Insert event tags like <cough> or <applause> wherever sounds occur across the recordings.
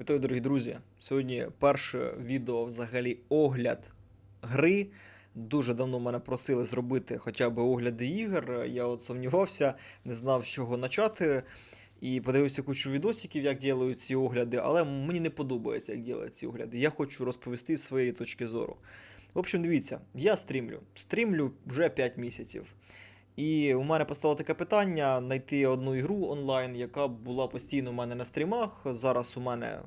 Вітаю, дорогі друзі. Сьогодні перше відео взагалі огляд гри. Дуже давно мене просили зробити хоча б огляди ігор. Я от сумнівався, не знав, з чого почати. І подивився кучу відосиків, як ділають ці огляди, але мені не подобається, як ділять ці огляди. Я хочу розповісти з своєї точки зору. В общем, дивіться, я стрімлю. Стрімлю вже 5 місяців. І у мене постало таке питання: знайти одну ігру онлайн, яка була постійно у мене на стрімах. Зараз у мене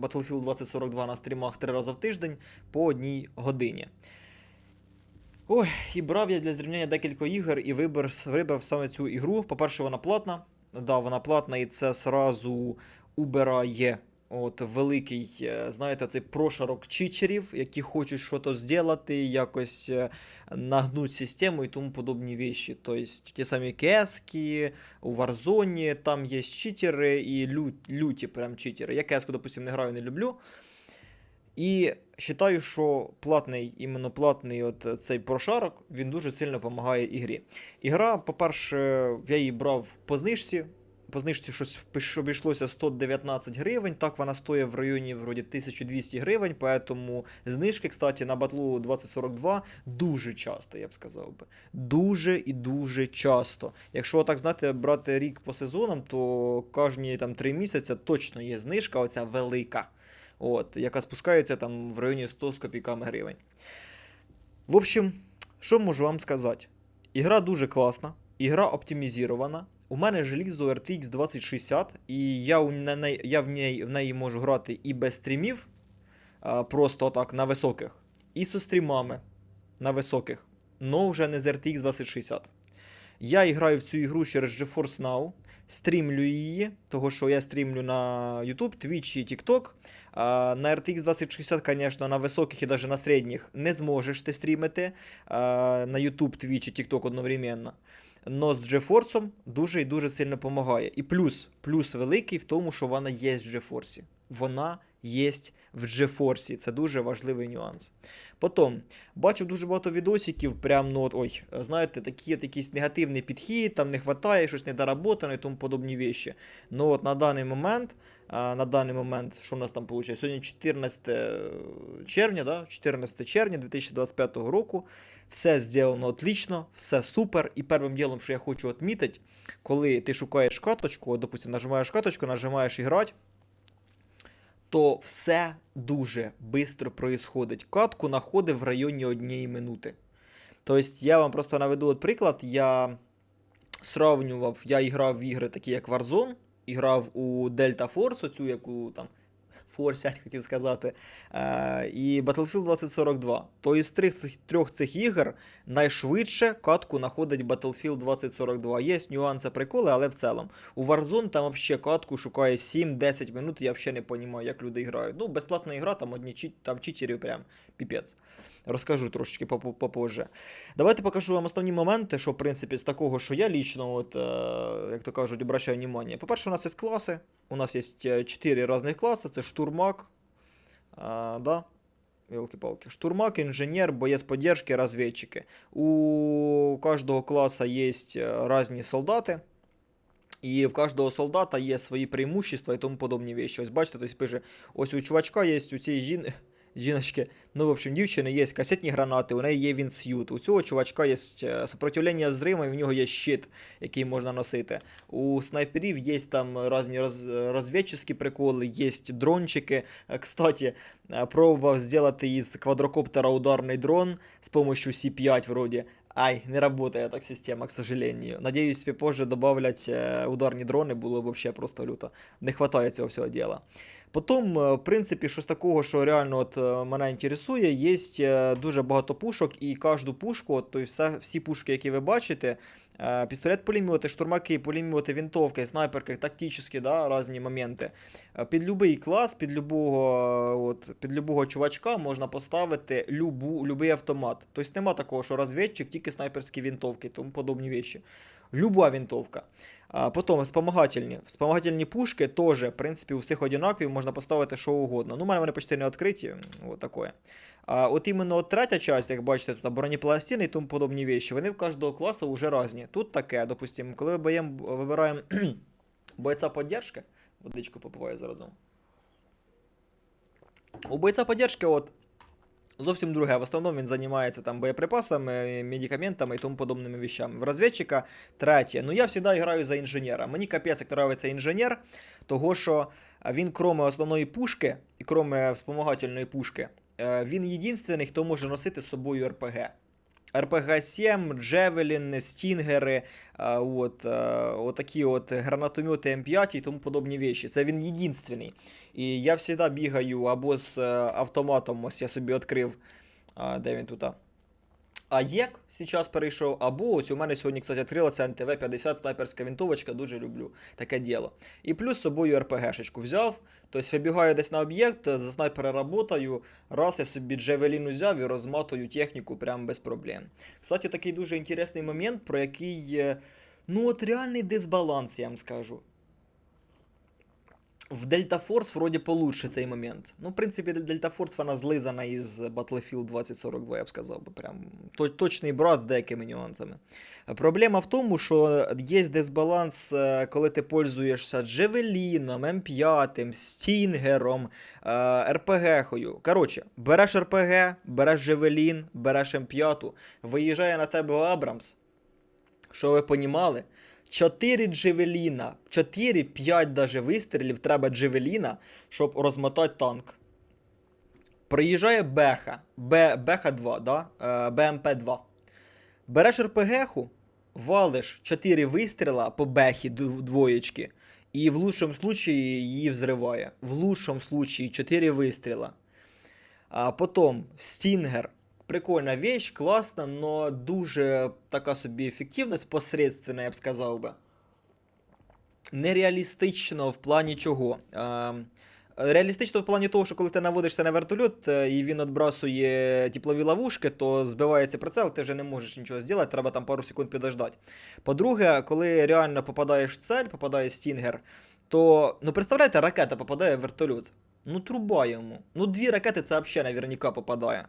Battlefield 2042 на стрімах три рази в тиждень по одній годині. Ой, і брав я для зрівняння декілька ігор і вибір, вибрав саме цю ігру. По-перше, вона платна. Да, вона платна, і це сразу убирає от великий, е, знаєте, цей прошарок читерів, які хочуть щось зробити, якось е, нагнуть систему і тому подобні вещи. Тобто ті самі кески, у Warzone там є читери і лю, люті прям читери. Я кеску, допустим, не граю, не люблю. І вважаю, що платний, іменно платний от цей прошарок, він дуже сильно допомагає ігрі. Ігра, по-перше, я її брав по знижці. По знижці щось пиш- обійшлося 119 гривень. Так вона стоїть в районі вроді 1200 гривень. Поэтому знижки, кстати, на батлу 2042 дуже часто, я б сказав би. Дуже і дуже часто. Якщо так знаєте, брати рік по сезонам, то кожні там 3 місяці точно є знижка, оця велика. От, яка спускається там в районі 100 з копійками гривень. В общем, що можу вам сказати? Ігра дуже класна, ігра оптимізована. У мене желізо RTX 2060, і я, у на я в, неї, в неї можу грати і без стрімів, а, просто так, на високих, і зі стрімами на високих, но вже не з RTX 2060. Я граю в цю ігру через GeForce Now, стрімлю її, того що я стрімлю на YouTube, Twitch і TikTok. А, на RTX 2060, звісно, на високих і навіть на середніх не зможеш ти стрімити а, на YouTube, Twitch і TikTok одновременно. Но з GeForce дуже і дуже сильно допомагає. І плюс, плюс великий в тому, що вона є в GeForce. Вона є в GeForce. Це дуже важливий нюанс. Потім, бачив дуже багато відосиків, прям, ну от, ой, знаєте, такі якийсь негативний підхід, там не вистачає, щось недоработано і тому подобні вещі. Ну от на даний момент, на даний момент, що в нас там виходить? Сьогодні 14 червня, да? 14 червня 2025 року. Все зроблено отлично, все супер. І першим ділом, що я хочу відмітити, коли ти шукаєш каточку, от, допустим, нажимаєш каточку, нажимаєш іграти, то все дуже швидко происходить. Катку знаходив в районі однієї минути. Тобто, я вам просто наведу от приклад. Я сравнював, я грав в ігри такі, як Warzone, і грав у Delta Force, оцю яку там. Force, <laughs> хотів сказати, е, і Battlefield 2042. То із трьох цих, трьох цих ігор найшвидше катку знаходить Battlefield 2042. Є нюанси, приколи, але в цілому. У Warzone там взагалі катку шукає 7-10 минут, я взагалі не розумію, як люди грають. Ну, безплатна ігра, там одні чит, там читерів прям піпець. Розкажу трошечки попозже. Давайте покажу вам основні моменти, що, в принципі, з такого, що я лічно, от, е, як то кажуть, обращаю внимание. По-перше, у нас є класи. У нас є 4 різних класи: це штурмак. А, да? Елки-палки. Штурмак, інженер, боєць поддержки, розвідчики. У кожного класу є різні солдати. І в кожного солдата є свої преимущества і тому подобні вещи. Ось бачите, тобто пише, ось у чувачка є у цієї жін... жіночки, ну, в общем, дівчини є касетні гранати, у неї є вінс'ют. У цього чувачка є е, сопротивлення взриву, і в нього є щит, який можна носити. У снайперів є там різні роз... розвідчі приколи, є дрончики. Е, Кстати, е, пробував зробити із квадрокоптера ударний дрон з помощью C5 вроді. Ай, не работает так система, к сожалению. Надеюсь, позже добавлять ударні дрони, було б вообще просто люто. Не хватає цього всього діла. Потім, е, в принципі, щось такого, що реально от е, мене інтересує, є е, дуже багато пушок, і кожну пушку, от, тобто все, всі пушки, які ви бачите, е, пістолет-пулемети, штурмаки, пулемети, винтовки, снайперки, тактичні, да, різні моменти. Під будь-який клас, під любого, от, під любого чувачка можна поставити любу, любий автомат. Тобто нема такого, що розвідчик, тільки снайперські винтовки, тому подобні речі. Люба винтовка. Потім вспомагательні. Вспомагательні пушки теж, в принципі, у всіх однакові, можна поставити що угодно. Ну, у мене вони почти не відкриті, от таке. А от іменно третя часть, як бачите, тут бронепластини і тому подобні вещи, вони в кожного класу вже різні. Тут таке, допустимо, коли боєм, вибираємо <clears throat> бойця поддержки, водичку попиваю заразом. У бойця поддержки от зовсім друге. В основному він займається там боєприпасами, медикаментами і тому подобними вещами. В розвідчика третє. Ну я завжди граю за інженера. Мені капець як нравиться інженер, того що він, кроме основної пушки і кроме вспомагательної пушки, е, він єдинственний, хто може носити з собою РПГ. РПГ-7, Джевелін, Стінгери, а, от, отакі от гранатомети М5 і тому подобні вещі. Це він єдинственний. І я завжди бігаю або з е, автоматом, ось я собі відкрив, де він тут. а? АЄК зараз перейшов, або ось у мене сьогодні, кстати, відкрилася НТВ-50 снайперська винтовочка, дуже люблю таке діло. І плюс з собою РПГшечку взяв. Тобто вибігаю десь на об'єкт, за снайпера работаю, раз я собі джевелін взяв і розматую техніку прямо без проблем. Кстати, такий дуже інтересний момент, про який, е, ну от реальний дисбаланс, я вам скажу. В Delta Force вроді получше цей момент. Ну, в принципі, Delta Force вона злизана із Battlefield 2042, я б сказав би. Прям точний брат з деякими нюансами. Проблема в тому, що є дисбаланс, е, коли ти пользуєшся Джевеліном, М5, Стінгером, РПГ-хою. Коротше, береш РПГ, береш Джевелін, береш М5, виїжджає на тебе Абрамс. Що ви понімали? 4 джевеліна, 4-5 даже вистрілів треба джевеліна, щоб розмотати танк. Приїжджає Беха, Беха 2, да? е, БМП-2. Береш РПГ-ху, валиш 4 вистріла по Бехі двоєчки, і в лучшому случаї її взриває. В лучшому случаї 4 вистріла. А потім Стінгер. Прикольна вещь, класна, но дуже така собі ефективність посередственна, я б сказав би. Нереалістично в плані чого. Реалістично в плані того, що коли ти наводишся на вертольот е, і він відбрасує теплові ловушки, то збивається прицел, ти вже не можеш нічого зробити, треба там пару секунд підождати. По-друге, коли реально попадаєш в цель, попадає стінгер, то ну представляєте, ракета попадає в вертольот. Ну, труба йому. Ну, дві ракети це взагалі наверняка попадає.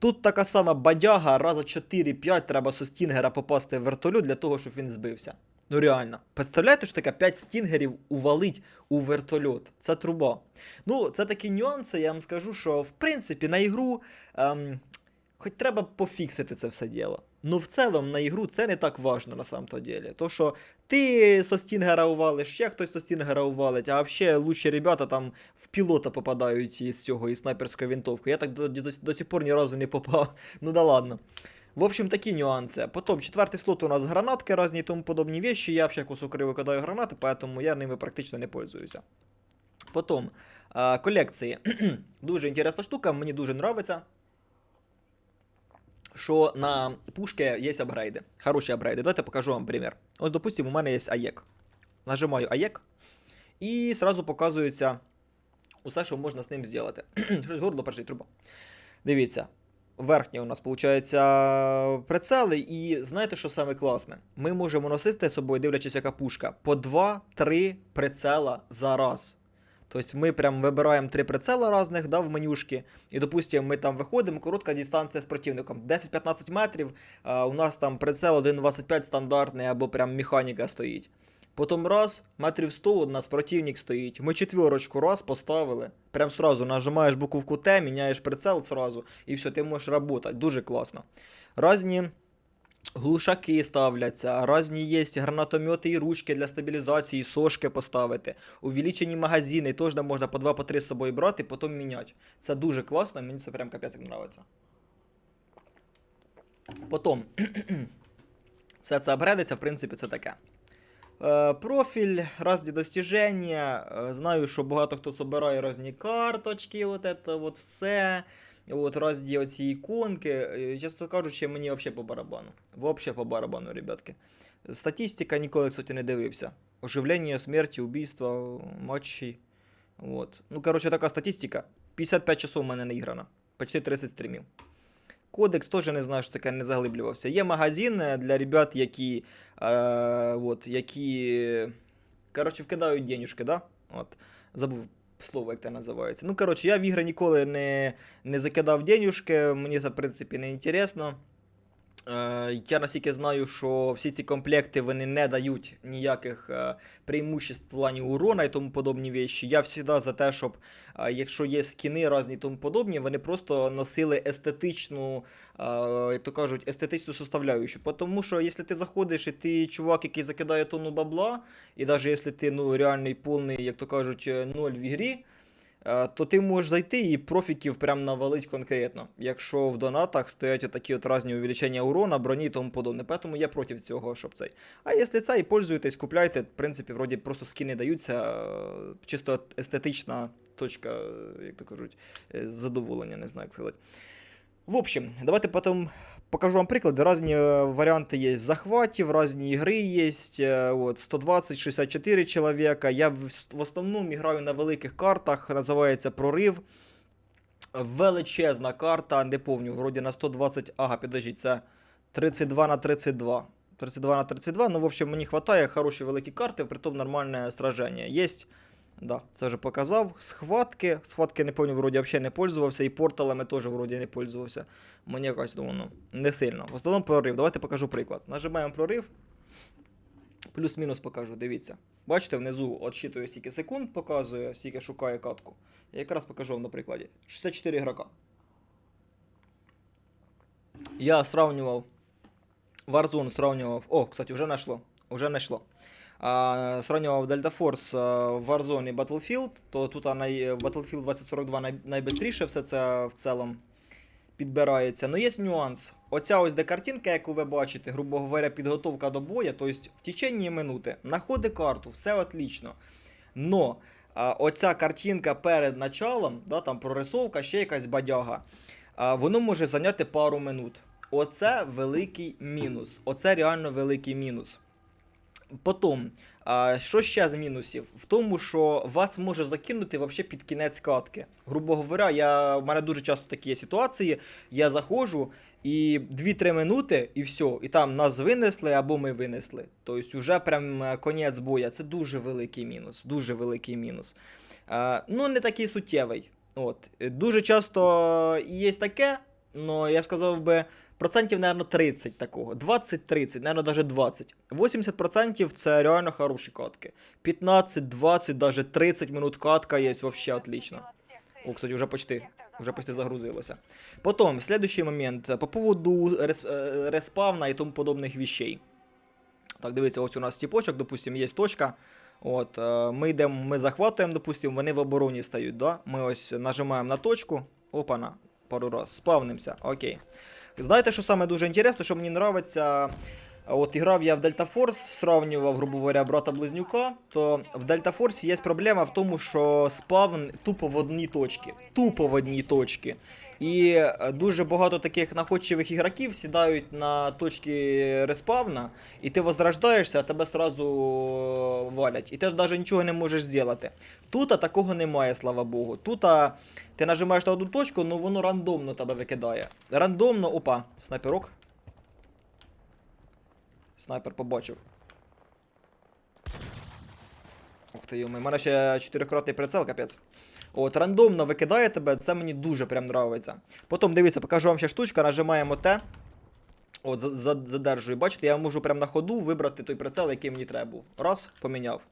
Тут така сама бадяга, раза 4-5 треба со стінгера попасти в вертольот для того, щоб він збився. Ну реально. Представляєте, що таке 5 стінгерів увалить у вертольот? Це труба. Ну, це такі нюанси, я вам скажу, що в принципі на ігру. Ем, Хоч треба пофіксити це все діло. Ну, в цілому на ігру це не так важно на самом то ділі. То, що ти со стінгера увалиш, ще хтось со стінгера увалить, а взагалі лучші ребята там в пілота попадають із цього, із снайперської винтовки. Я так до, до, до сих пор ні разу не попав. <laughs> Ну да ладно. В общем, такі нюанси. Потім четвертий слот у нас гранатки різні тому подобні вещи. Я взагалі кусок криво кидаю гранати, поэтому я ними практично не пользуюся. Потім колекції. <clears throat> дуже інтересна штука, мені дуже подобається що на пушки є апгрейди. Хороші апгрейди. Давайте покажу вам примір. Ось, допустимо, у мене є АЕК. Нажимаю АЕК, і сразу показується усе, що можна з ним зробити. Щось <clears throat> горло перший труба. Дивіться. Верхні у нас, виходить, прицели, і знаєте, що саме класне? Ми можемо носити з собою, дивлячись, яка пушка, по 2-3 прицела за раз. Тобто ми прям вибираємо три прицела різних да, в менюшки, і, допустимо, ми там виходимо, коротка дистанція з противником. 10-15 метрів, а у нас там прицел 1.25 стандартний або прям механіка стоїть. Потім раз, метрів 100 у нас противник стоїть. Ми четверочку раз поставили. Прям сразу нажимаєш буковку Т, міняєш прицел сразу, і все, ти можеш працювати. Дуже класно. Разні Глушаки ставляться, різні є гранатомети і ручки для стабілізації, сошки поставити. Увеличені магазини, теж можна по 2-3 з собою брати, потім міняти. Це дуже класно, мені це прям капець як подобається. Потім, <clears throat> все це обгредиться, в принципі, це таке. Е, профіль, різні достіження. Е, знаю, що багато хто збирає різні карточки, от це от все. От різні оці іконки. Е, Чесно кажучи, мені взагалі по барабану. Взагалі по барабану, ребятки. Статистика ніколи, кстати, не дивився. Оживлення, смерті, убійства, матчі. От. Ну, коротше, така статистика. 55 часов у мене не іграна. Почти 30 стрімів. Кодекс теж не знаю, що таке не заглиблювався. Є магазин е, для ребят, які. Е, от, які. Коротше, вкидають денюжки, да? От. Забув слово, як те називається. Ну, коротше, я в ігри ніколи не, не закидав денюжки, мені це, в принципі, не інтересно. Е, Я наскільки знаю, що всі ці комплекти вони не дають ніяких е, преимуществ в плані урона і тому подобні вещі. Я завжди за те, щоб е, якщо є скіни різні і тому подобні, вони просто носили естетичну, як то кажуть, естетичну составляючу. Тому що якщо ти заходиш і ти чувак, який закидає тонну бабла, і навіть якщо ти ну, реальний повний, як то кажуть, ноль в ігрі. Е, То ти можеш зайти і профіків прям навалить конкретно, якщо в донатах стоять отакі от різні увеличення урона, броні і тому подобне. Тому я проти цього, щоб цей. А якщо це і пользуєтесь, купляйте, в принципі, вроді просто скини даються, е, чисто естетична точка, е, як то кажуть, задоволення, не знаю, як сказати. В общем, давайте потім покажу вам приклади. Разні варіанти є захватів, різні ігри є. От, 120, 64 чоловіка. Я в, основному граю на великих картах, називається Прорив. Величезна карта, не помню, вроді на 120. Ага, підождіть, це 32 на 32. 32 на 32. Ну, в общем, мені вистачає хороші великі карти, притом нормальне сраження. Єсть. Да, це вже показав. Схватки. Схватки не помню, вроді взагалі не пользувався, і порталами теж вроді не пользувався. Мені якось ну, ну, не сильно. В основному прорив. Давайте покажу приклад. Нажимаємо прорив. Плюс-мінус покажу, дивіться. Бачите, внизу отсчитує скільки секунд, показує, скільки шукає катку. Я якраз покажу вам на прикладі. 64 ігрока. Я сравнював. Warzone сравнював. О, кстати, вже знайшло. Уже знайшло. А, сравнював Delta Force в Warzone і Battlefield, то тут най, в Battlefield 2042 най, найбистріше все це в цілому підбирається. Ну є нюанс. Оця ось де картинка, яку ви бачите, грубо говоря, підготовка до бою, тобто в течение минути знаходи карту, все отлично. Но а, оця картинка перед началом, да, там прорисовка, ще якась бадяга, а, воно може зайняти пару минут. Оце великий мінус. Оце реально великий мінус. Потім, а, що ще з мінусів? В тому, що вас може закинути вообще під кінець катки. Грубо говоря, я, в мене дуже часто такі є ситуації. Я заходжу і 2-3 минути, і все. І там нас винесли або ми винесли. Тобто, вже прям е, конець боя. Це дуже великий мінус. Дуже великий мінус. А, ну, не такий суттєвий. От. Дуже часто є таке, але я б сказав би. Процентів, наверное, 30 такого. 20-30, наверное, даже 20. 80% це реально хороші катки. 15, 20, даже 30 минут катка є вообще отлично. О, кстати, уже почти, уже почти загрузилося. Потом, следующий момент. По поводу рес, е, респавна і тому подобних вещей. Так, дивіться, ось у нас тіпочок, допустим, є точка. От, е, ми йдемо, ми захватуємо, допустим, вони в обороні стають, да? Ми ось нажимаємо на точку. Опана, пару раз, спавнимося, окей. Знаєте, що саме дуже інтересно, що мені подобається. От грав я в Delta Force, сравнював, грубо говоря, брата близнюка, то в Delta Force є проблема в тому, що спавн тупо в одній точці. Тупо в одній точці. І е, дуже багато таких находчивих ігроків сідають на точки респавна, і ти возрождаєшся, а тебе сразу е, валять. І ти навіть нічого не можеш зробити. Тут такого немає, слава Богу. Тут ти нажимаєш на одну точку, ну воно рандомно тебе викидає. Рандомно, опа, снайперок. Снайпер побачив. Ух ти, йоми, у мене ще чотирикратний прицел, капець. От, рандомно викидає тебе, це мені дуже прям нравиться. Потім, дивіться, покажу вам ще штучка, нажимаємо Т. От, за- за- задержую. Бачите, я можу прям на ходу вибрати той прицел, який мені треба був. Раз, поміняв.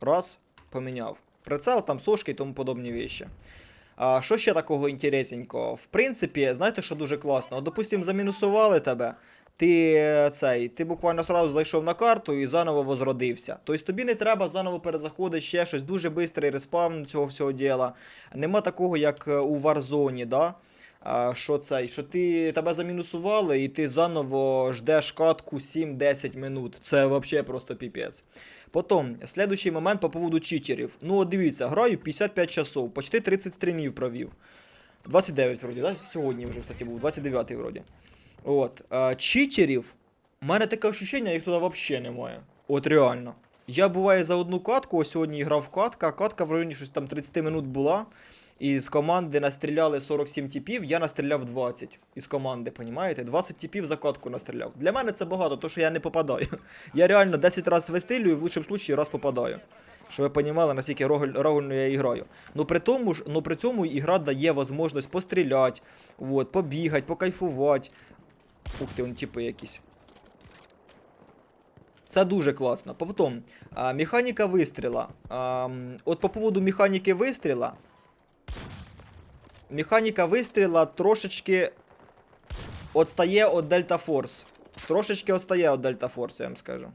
Раз, поміняв. Прицел, там сошки і тому подобні вещі. А, що ще такого інтересненького? В принципі, знаєте, що дуже класно? От, допустим, замінусували тебе. Ти е, цей, ти буквально сразу зайшов на карту і заново возродився. Тобто тобі не треба заново перезаходити ще щось, дуже швидкий респавн цього всього діла. Нема такого, як е, у Warzone, да? А, що цей, що ти тебе замінусували і ти заново ждеш катку 7-10 минут. Це взагалі просто піпець. Потім, следующий момент по поводу читерів. Ну, от дивіться, граю 55 часов, почти 30 стрімів провів. 29 вроді, да? Сьогодні вже, кстати, був, 29 вроді. От. Читерів, у мене таке ощущення, їх туди взагалі немає. От реально. Я буває за одну катку, ось сьогодні грав катка, катка в районі щось там 30 минут була. І з команди настріляли 47 типів, я настріляв 20 із команди, понімаєте? 20 типів за катку настріляв. Для мене це багато, тому що я не попадаю. <laughs> Я реально 10 разів вистрілюю, в лучшому випадку раз попадаю. Щоб ви розуміли, наскільки рогуль- рогульно я і граю. Ну при тому ж, ну при цьому ігра дає можливість постріляти, от, побігати, покайфувати. Ух ти, он типи якісь. Це дуже класно. Потім, а, механіка вистріла. А, м, от по поводу механіки вистріла. Механіка вистріла трошечки отстає від Delta Force. Трошечки отстає від Delta Force, я вам скажу.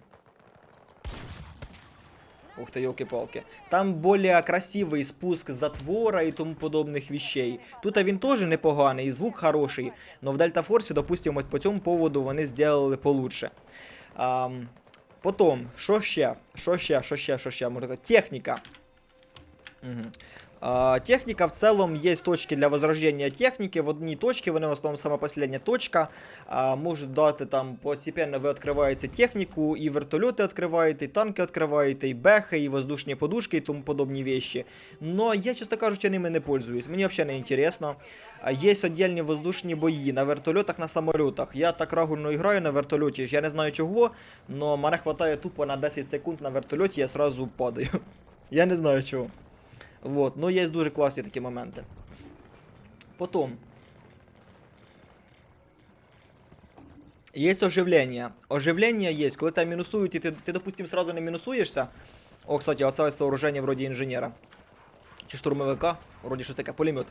Ух ты, елки-палки. Там более красивий спуск затвора і тому подобних вещей. Тут він теж непоганий, і звук хороший, но в Дельта Force, допустимо, по цьому поводу вони зробили получше. Ам, потім, що ще? Що ще, що ще, що ще? Можна техніка. Угу. Техника в целом есть точки для возрождения техники. В точці, вони в основному сама последня точка. А, можуть дати там постепенно ви відкриваєте техніку, і вертольоти відкриваєте, і танки відкриваєте, і бехи, і воздушні подушки, і тому подобні вещи. Но я, чесно кажучи, ними не пользуюсь. Мені взагалі не інтересно. Є віддільні воздушні бої на вертольотах, на самольотах. Я так рагульно граю на вертольоті, я не знаю чого, но мене хватає тупо на 10 секунд на вертольоті, я сразу падаю. <laughs> Я не знаю чого. Вот, ну є дуже класні такі моменти. Потім. Є оживлення. Оживлення є, коли тебе мінусують, і ти, ти допустим, сразу не мінусуєшся. О, кстати, оце сооруження вроді інженера. Чи штурмовика, вроді щось таке, пулемет.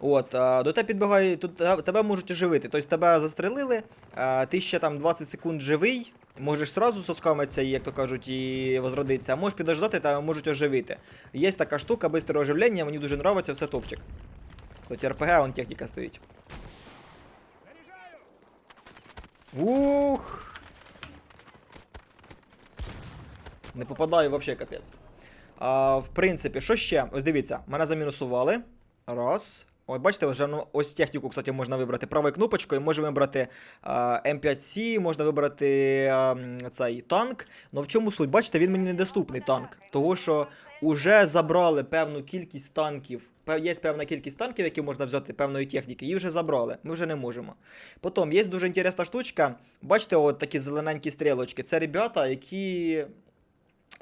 От, до тебе підбігає, тут тебе можуть оживити. Тобто тебе застрелили, ти ще там 20 секунд живий, можеш сразу соскамитися, і, як то кажуть, і возродитися, а можеш підождати, тебе можуть оживити. Є така штука, бистре оживлення, мені дуже подобається, все топчик. Кстати, РПГ, вон техніка стоїть. Ух! Не попадаю вообще капець. А, в принципі, що ще? Ось дивіться, мене замінусували. Раз. Ой, бачите, вже ну, ось техніку, кстати, можна вибрати правою кнопочкою, можна вибрати а, М5С, можна вибрати а, цей танк. Но в чому суть? Бачите, він мені недоступний танк. Того, що вже забрали певну кількість танків. Є певна кількість танків, які можна взяти певної техніки, її вже забрали. Ми вже не можемо. Потім є дуже інтересна штучка. Бачите, от такі зелененькі стрілочки. Це ребята, які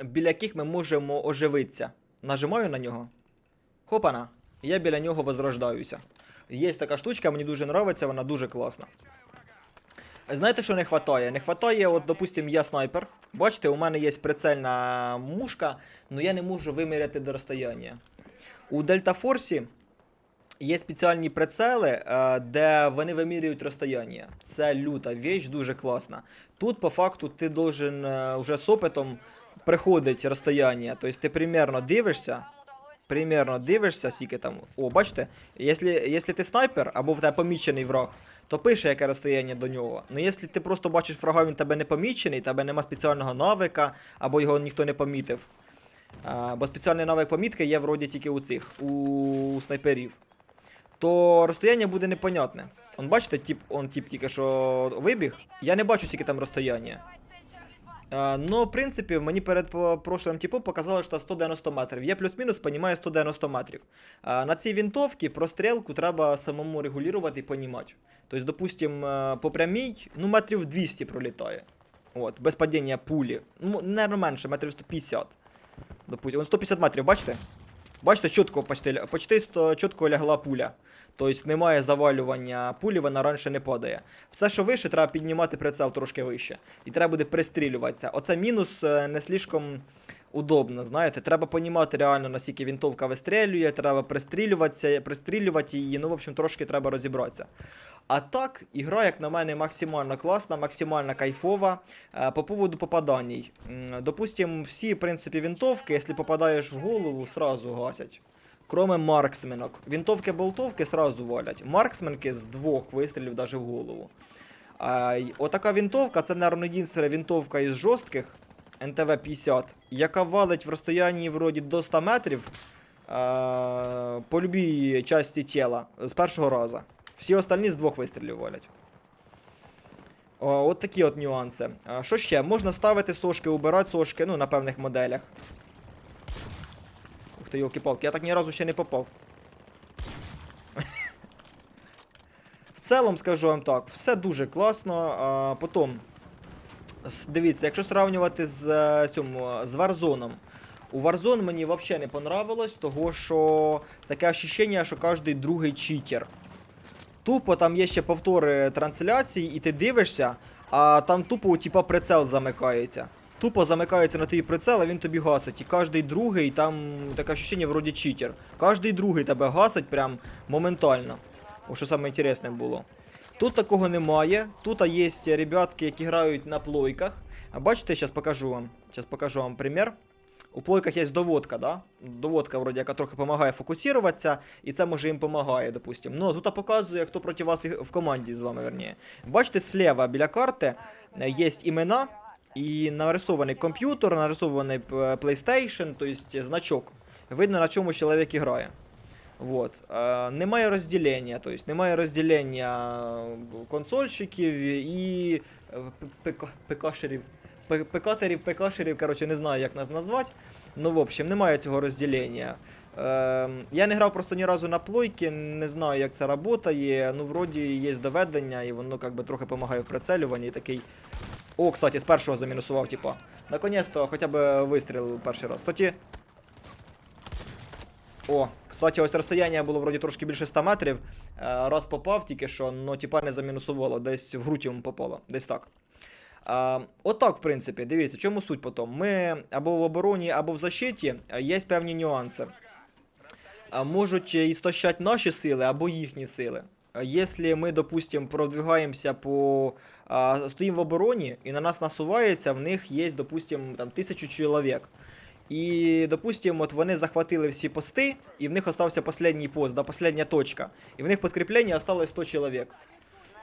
біля яких ми можемо оживитися. Нажимаю на нього. Хопана. Я біля нього возрождаюся. Є така штучка, мені дуже подобається, вона дуже класна. Знаєте, що не вистачає? Не вистачає, от, допустим, я снайпер. Бачите, у мене є прицельна мушка, але я не можу виміряти до розстояння. У Force є спеціальні прицели, е, де вони вимірюють розстояння. Це люта віч, дуже класна. Тут, по факту, ти должен е, вже з опитом приходить розстояння. Тобто ти примерно дивишся. Примерно дивишся, скільки там. О, бачите, якщо, якщо ти снайпер або в тебе помічений враг, то пише, яке розстояння до нього. Ну якщо ти просто бачиш врага, він тебе не помічений, тебе нема спеціального навика, або його ніхто не помітив. А, бо спеціальний навик помітки є вроді тільки у цих, у снайперів. То розстояння буде непонятне. Он бачите, тип, он тип тільки що вибіг. Я не бачу, скільки там розстояння. Ну, в принципі, мені перед прошлим типом показали, що 190 метрів. Я плюс-мінус понімаю 190 метрів. На цій винтовці прострілку треба самому регулювати і понімати. Тобто, допустим, е, по прямій, ну, метрів 200 пролітає. От, без падіння пулі. Ну, не менше, метрів 150. Допустим, 150 метрів, бачите? Бачите, чітко почти, почти чітко лягла пуля. Тобто немає завалювання пулі, вона раніше не падає. Все, що вище, треба піднімати прицел трошки вище. І треба буде пристрілюватися. Оце мінус е, не слишком удобно, знаєте. Треба понімати реально, наскільки вінтовка вистрілює, треба пристрілюватися, пристрілювати її. Ну, в общем, трошки треба розібратися. А так, ігра, як на мене, максимально класна, максимально кайфова. Е, По поводу попаданій. М, Допустим, всі, в принципі, вінтовки, якщо попадаєш в голову, сразу гасять. Кроме марксменок. Вінтовки болтовки сразу валять. Марксменки з двох вистрілів даже в голову. А, отака вінтовка, це, наверное, єдина вінтовка із жорстких НТВ-50, яка валить в розстоянні вроді до 100 метрів а, по любій часті тіла з першого разу. Всі остальні з двох вистрілів валять. О, от такі от нюанси. А, що ще? Можна ставити сошки, убирати сошки, ну, на певних моделях. Ух ти, йолки-палки, я так ні разу ще не попав. <laughs> В цілому, скажу вам так, все дуже класно. А, потім, с- дивіться, якщо сравнювати з е, цьому, з Warzone, у Warzone мені взагалі не понравилось, того що таке ощущення, що кожен другий читер. Тупо там є ще повтори трансляції, і ти дивишся, а там тупо, типа, прицел замикається. Тупо замикається на твій прицел, а він тобі гасить. І кожний другий, там таке ощущення вроді читер. Кожний другий тебе гасить прям моментально. О, що саме інтересне було. Тут такого немає. Тут є ребятки, які грають на плойках. А бачите, зараз покажу вам. Зараз покажу вам примір. У плойках є доводка, да? Доводка, вроді, яка трохи допомагає фокусуватися, і це може їм допомагає, допустим. Ну, тут показує, хто проти вас в команді з вами, верніше. Бачите, слева біля карти е, є імена і нарисований комп'ютер, нарисований е, PlayStation, тобто значок. Видно, на чому чоловік грає. Вот. Е, немає розділення, тобто немає розділення консольщиків і е, п- ПК- ПКшерів. П- ПКтерів, ПКшерів, коротше, не знаю, як нас назвати. Ну, в общем, немає цього розділення. Е, я не грав просто ні разу на плойки, не знаю, як це працює. Ну, вроді є доведення, і воно как би, трохи допомагає в прицелюванні. Такий. О, кстати, з першого замінусував, типа. Наконець-то хоча б вистрілив перший раз. Кстати, о, кстати, ось розстояння було вроді трошки більше 100 метрів. Е, Раз попав тільки що, ну типа не замінусувало, десь в грудь йому попало, десь так. А, отак, в принципі, дивіться, чому суть потім. Ми або в обороні, або в защиті е, є певні нюанси. А, можуть істощати наші сили або їхні сили. Якщо ми, допустим, продвигаємося по. А, стоїмо в обороні і на нас насувається, в них є, допустим, там тисячу чоловік. І, допустим, от вони захватили всі пости, і в них остався останній пост, да, последня точка. І в них підкріплення осталось 100 чоловік.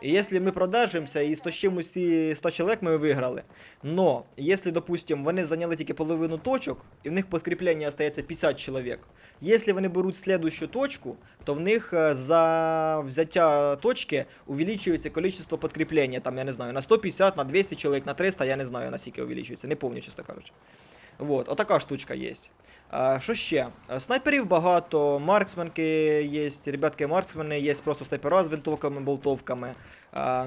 І якщо ми продержимося і стощимо всі 100 чоловік, ми виграли. Но, якщо, допустим, вони зайняли тільки половину точок, і в них підкріплення остається 50 чоловік. Якщо вони беруть слідущу точку, то в них е, за взяття точки увеличується кількість підкріплення, там, я не знаю, на 150, на 200 чоловік, на 300, я не знаю, наскільки увеличується, не пам'ятаю, чесно кажучи. Вот, отака штучка є. Що ще? Снайперів багато, марксменки є, ребятки марксмени, є просто снайпера з винтовками, болтовками.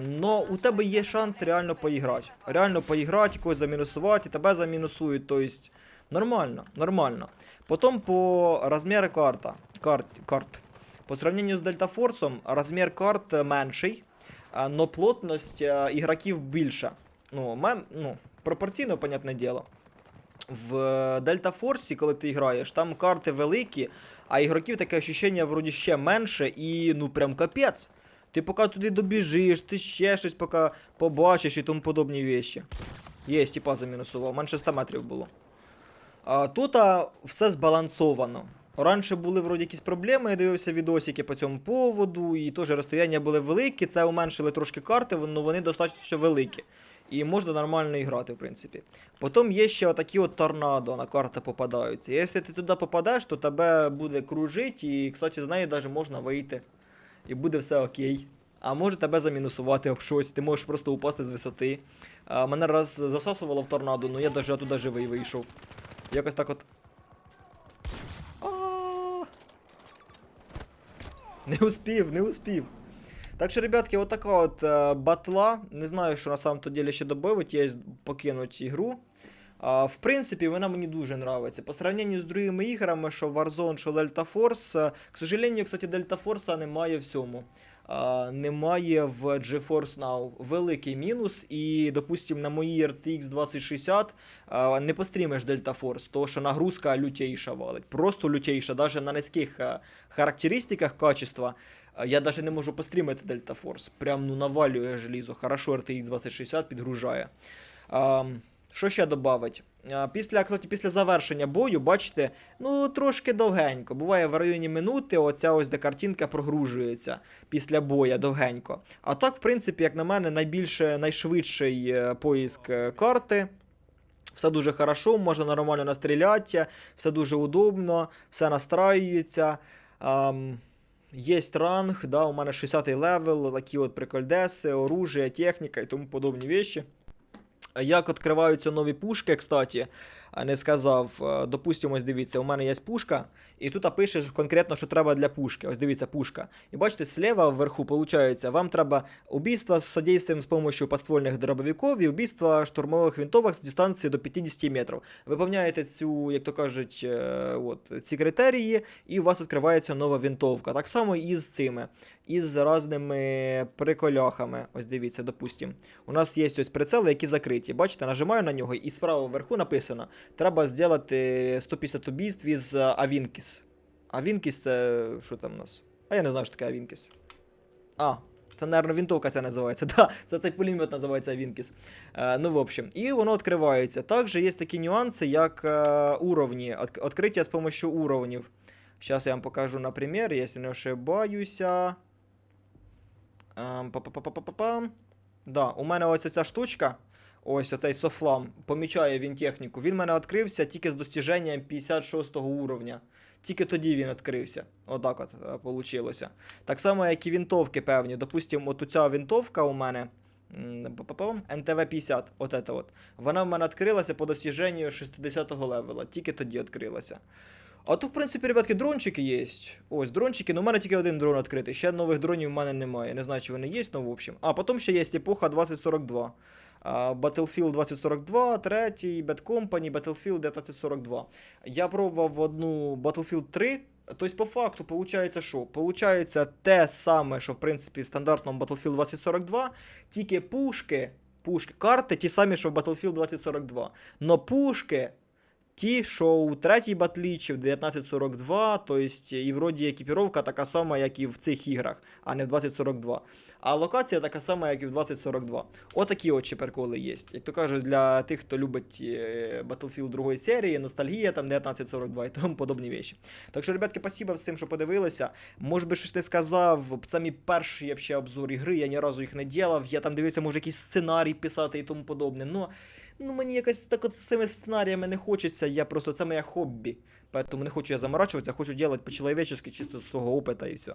Но у тебе є шанс реально поіграти. Реально поіграти, когось замінусувати, і тебе замінусують. Тобто нормально, нормально. Потім по розміру карта. Карт, карт. По сравнению з Дельта Форсом, розмір карт менший, но плотність ігроків більша. Ну, ну, пропорційно, понятне діло. В Дельта Форсі, коли ти граєш, там карти великі, а ігроків таке ощущення вроді ще менше і ну прям капець. Ти поки туди добіжиш, ти ще щось поки побачиш і тому подобні вещі. Є, типа замінусував, менше 100 метрів було. А тут а, все збалансовано. Раніше були вроді якісь проблеми, я дивився відосики по цьому поводу, і теж розстояння були великі, це уменшили трошки карти, але вони достатньо великі. І можна нормально грати, в принципі. Потім є ще отакі от торнадо на карти попадаються. Якщо ти туди попадеш, то тебе буде кружити, і, кстати, з неї навіть можна вийти. І буде все окей. А може тебе замінусувати об щось, ти можеш просто упасти з висоти. А, мене раз засосувало в торнадо, ну я навіть оттуда живий вийшов. Якось так от. Не успів, не успів. Так що, ребятки, от така от е, батла. Не знаю, що на самом то ділі ще добавить, є покинуть ігру. А, в принципі, вона мені дуже нравиться. По сравненню з другими іграми, що Warzone, що Delta Force, е, к сожалению, кстати, Delta Force немає в цьому. Немає в GeForce Now. Великий мінус. І, допустим, на моїй RTX 2060 а, не пострімиш Delta Force, тому що нагрузка лютейша валить. Просто лютейша, навіть на низьких е, характеристиках качества. А Я даже не можу пострімити Delta Force. Прям ну навалює желізо. Хорошо RTX 2060 підгружає. А, що ще додавить? Після, кстати, після завершення бою, бачите, ну трошки довгенько. Буває в районі минути, оця ось де картинка прогружується після боя довгенько. А так, в принципі, як на мене, найбільше, найшвидший е, поїзк е, карти. Все дуже хорошо, можна нормально настріляти, все дуже удобно, все настраюється. Ам, Є ранг, да, у мене 60 левел, такі от прикольдеси, оружие, техніка і тому подобні вещі. Як відкриваються нові пушки, кстати. Не сказав, е, допустимо, ось дивіться, у мене є пушка, і тут пише конкретно, що треба для пушки. Ось дивіться, пушка. І бачите, слева вверху, виходить, вам треба убийство з содействием з помощью подствольних дробовиків і убийство штурмових винтовок з дистанції до 50 метрів. Виповняєте цю, як то кажуть, е, от, ці критерії, і у вас відкривається нова винтовка. Так само і з цими, і з різними приколяхами. Ось дивіться, допустимо. У нас є ось прицели, які закриті. Бачите, нажимаю на нього, і справа вверху написано: треба зробити 150 убійств із Авінкіс. Авінкіс це що там у нас? А я не знаю, що таке Авінкіс. А, це, мабуть, винтовка ця називається. <laughs> Да, це цей пулемет називається Авінкіс. Е, ну, в общем, і воно відкривається. Також є такі нюанси, як е, уровні, відкриття з допомогою уровнів. Зараз я вам покажу на пример, якщо не ошибаюся. Ем, па-па-па-па-па-пам. Да, у мене ось ця штучка, ось оцей софлам, помічає він техніку. Він в мене відкрився тільки з достіженням 56 уровня. Тільки тоді він відкрився. Отак от е, получилося. Так само, як і вінтовки певні. Допустимо, от ця вінтовка у мене. НТВ-50, от это от. Вона в мене відкрилася по достіженню 60-го левела. Тільки тоді відкрилася. А тут, в принципі, ребятки, дрончики є. Ось, дрончики, ну у мене тільки один дрон відкритий. Ще нових дронів в мене немає. Не знаю, чи вони є, ну в общем. А потім ще є епоха 2042. Battlefield 2042, третій, Bad Company, Battlefield 2042. Я пробував одну Battlefield 3. Тобто, по факту, получається, що? Получається те саме, що в принципі в стандартному Battlefield 2042, тільки пушки, пушки, карти ті самі, що в Battlefield 2042. Но пушки ті, що у третій батлі чи в 1942, тобто і вроді екіпіровка така сама, як і в цих іграх, а не в 2042. А локація така сама, як і в 2042. Отакі от приколи є. Як то кажуть, для тих, хто любить е, Battlefield другої серії, ностальгія, там 1942 і тому подобні речі. Так що, ребятки, спасибо всім, що подивилися. Може би щось не сказав. Це мій перший вообще обзор ігри, я ні разу їх не ділав. Я там дивився, може, якийсь сценарій писати і тому подобне. Но ну мені якось так от з цими сценаріями не хочеться. Я просто це моє хобі. Поэтому не хочу я заморачуватися, хочу делать по-человечески, чисто з свого опыта і все.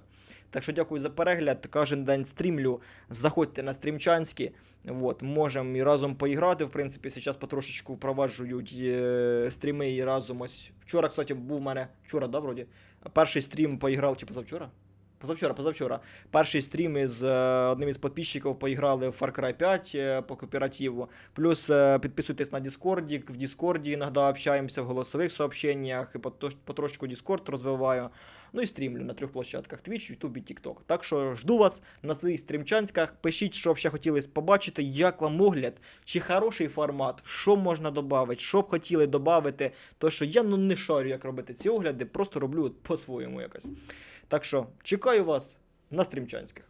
Так що дякую за перегляд. Кожен день стрімлю. Заходьте на стрімчанські. Вот, можемо і разом поіграти. В принципі, зараз потрошечку впроваджують е, стріми і разом. Ось вчора, кстати, був у мене вчора, да, вроді. Перший стрім поіграв чи позавчора? Позавчора, позавчора. Перший стрім із е, одним із підписчиків поіграли в Far Cry 5 е, по кооперативу. Плюс е, підписуйтесь на Discord, в Discord іноді общаємося в голосових сообщениях, і потрошечку Discord розвиваю. Ну і стрімлю на трьох площадках: Twitch, YouTube і TikTok. Так що жду вас на своїх стрімчанськах. Пишіть, що ще хотіли побачити, як вам огляд, чи хороший формат, що можна додати, що б хотіли додати. То що я ну не шарю, як робити ці огляди, просто роблю по-своєму якось. Так що чекаю вас на стрімчанських.